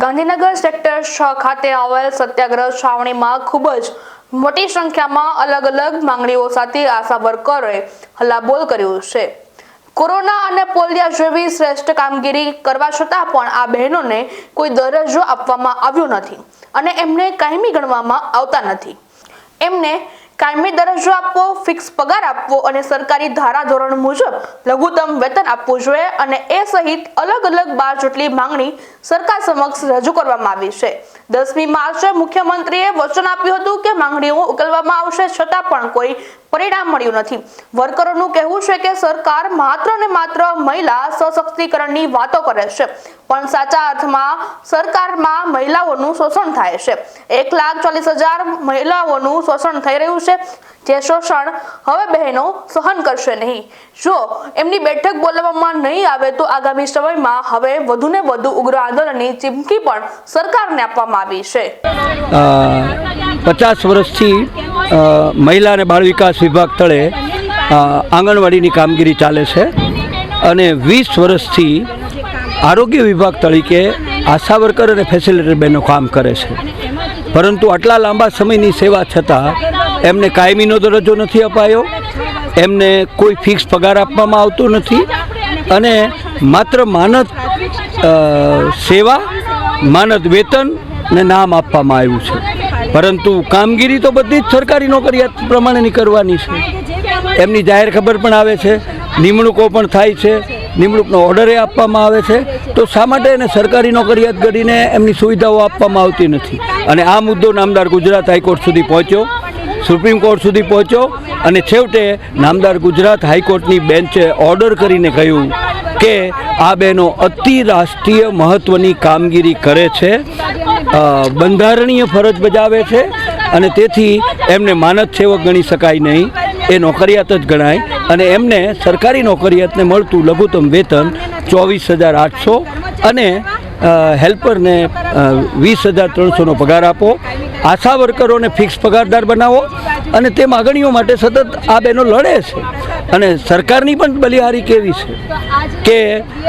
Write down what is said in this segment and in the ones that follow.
Gandhinagar sector છ ખાતે આવેલ સત્યાગ્રહ છાવણીમાં ખૂબ જ મોટી સંખ્યામાં અલગ અલગ માંગણીઓ સાથે આશા વર્કરોએ હલ્લાબોલ કર્યું છે. કોરોના અને પોલિયા જેવી શ્રેષ્ઠ કામગીરી કરવા છતાં પણ આ બહેનોને કોઈ દરજ્જો આપવામાં આવ્યો નથી અને એમને કાયમી ગણવામાં આવતા નથી. એમને કાયમી દરજ્જો આપવો ફિક્સ પગાર આપવો અને સરકારી ધારા ધોરણ મુજબ લઘુત્તમ વેતન આપવું જોઈએ અને એ સહિત અલગ અલગ બાર જેટલી માંગણી સરકાર સમક્ષ રજૂ કરવામાં આવી છે. દસમી માર્ચે મુખ્યમંત્રીએ વચન આપ્યું હતું કે માંગણીઓ ઉકેલવામાં આવશે છતાં પણ કોઈ પરિણામ મળ્યું નથી. વર્કરોનું કહેવું છે કે સરકાર માત્ર ને માત્ર મહિલા સશક્તિકરણની વાતો કરે છે, પણ સાચા અર્થમાં સરકારમાં મહિલાઓનું શોષણ થાય છે. એક લાખ ચાલીસ હજાર મહિલાઓનું શોષણ થઈ રહ્યું છે જે શોષણ હવે બહેનો સહન કરશે નહીં. જો એમની બેઠક બોલાવવામાં નહીં આવે તો આગામી સમયમાં હવે વધુને વધુ ઉગ્ર આંદોલનની ચીમકી પણ સરકારને આપવામાં આવી છે. પચાસ વર્ષથી મહિલા અને બાળ વિકાસ વિભાગ તળે આંગણવાડીની કામગીરી ચાલે છે અને વીસ વર્ષથી આરોગ્ય વિભાગ તરીકે આશા વર્કર અને ફેસિલિટી બહેનો કામ કરે છે. પરંતુ આટલા લાંબા સમયની સેવા છતાં એમને કાયમીનો દરજ્જો નથી અપાયો. એમને કોઈ ફિક્સ પગાર આપવામાં આવતો નથી. અને માત્ર માનદ સેવા, માનદ વેતન ને નામ આપવામાં આવ્યું છે. પરંતુ કામગીરી તો બધી જ સરકારી નોકરિયાત પ્રમાણેની કરવાની છે. એમની જાહેર ખબર પણ આવે છે. નિમણૂકો પણ થાય છે. નિમણૂકનો ઓર્ડર એ આપવામાં આવે છે. તો શા માટે એને સરકારી નોકરિયાત કરીને એમની સુવિધાઓ આપવામાં આવતી નથી? અને આ મુદ્દો નામદાર ગુજરાત હાઈકોર્ટ સુધી પહોંચ્યો. સુપ્રીમ કોર્ટ સુધી પહોંચ્યો અને છેવટે નામદાર ગુજરાત હાઈકોર્ટની બેન્ચે ઓર્ડર કરીને કહ્યું કે આ બહેનો અતિ રાષ્ટ્રીય મહત્ત્વની કામગીરી કરે છે બંધારણીય ફરજ બજાવે છે અને તેથી એમને માનદ સેવક ગણી શકાય નહીં. એ નોકરિયાત જ ગણાય અને એમને સરકારી નોકરિયાતને મળતું લઘુત્તમ વેતન ચોવીસ હજાર આઠસો અને હેલ્પરને વીસ હજાર ત્રણસોનો પગાર આપો. આશા વર્કરોને ફિક્સ પગારદાર બનાવો અને તે માગણીઓ માટે સતત આ બહેનો લડે છે. અને સરકારની પણ બલિહારી કેવી છે કે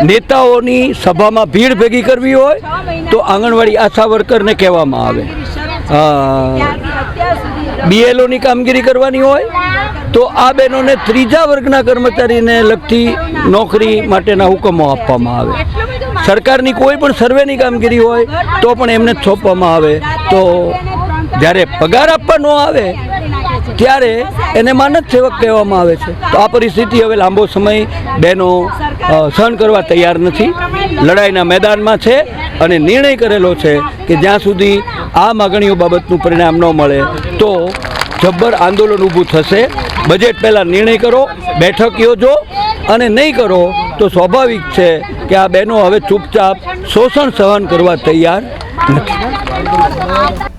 નેતાઓની સભામાં ભીડ ભેગી કરવી હોય તો આંગણવાડી આશા વર્કરને કહેવામાં આવે. બીએલઓની કામગીરી કરવાની હોય તો આ બહેનોને ત્રીજા વર્ગના કર્મચારીને લગતી નોકરી માટેના હુકમો આપવામાં આવે. સરકારની કોઈ પણ સર્વેની કામગીરી હોય તો પણ એમને સોંપવામાં આવે. તો જ્યારે પગાર આપવા ન આવે, ત્યારે એને માનદ સેવક કહેવામાં આવે છે. તો આ પરિસ્થિતિ હવે લાંબો સમય બહેનો સહન કરવા તૈયાર નથી. લડાઈના મેદાનમાં છે અને નિર્ણય કરેલો છે કે જ્યાં સુધી આ માગણીઓ બાબતનું પરિણામ ન મળે, તો જબ્બર આંદોલન ઊભું થશે. બજેટ પહેલાં નિર્ણય કરો, બેઠક યોજો અને નહીં કરો, તો સ્વાભાવિક છે કે આ બહેનો હવે ચૂપચાપ શોષણ સહન કરવા તૈયાર નથી.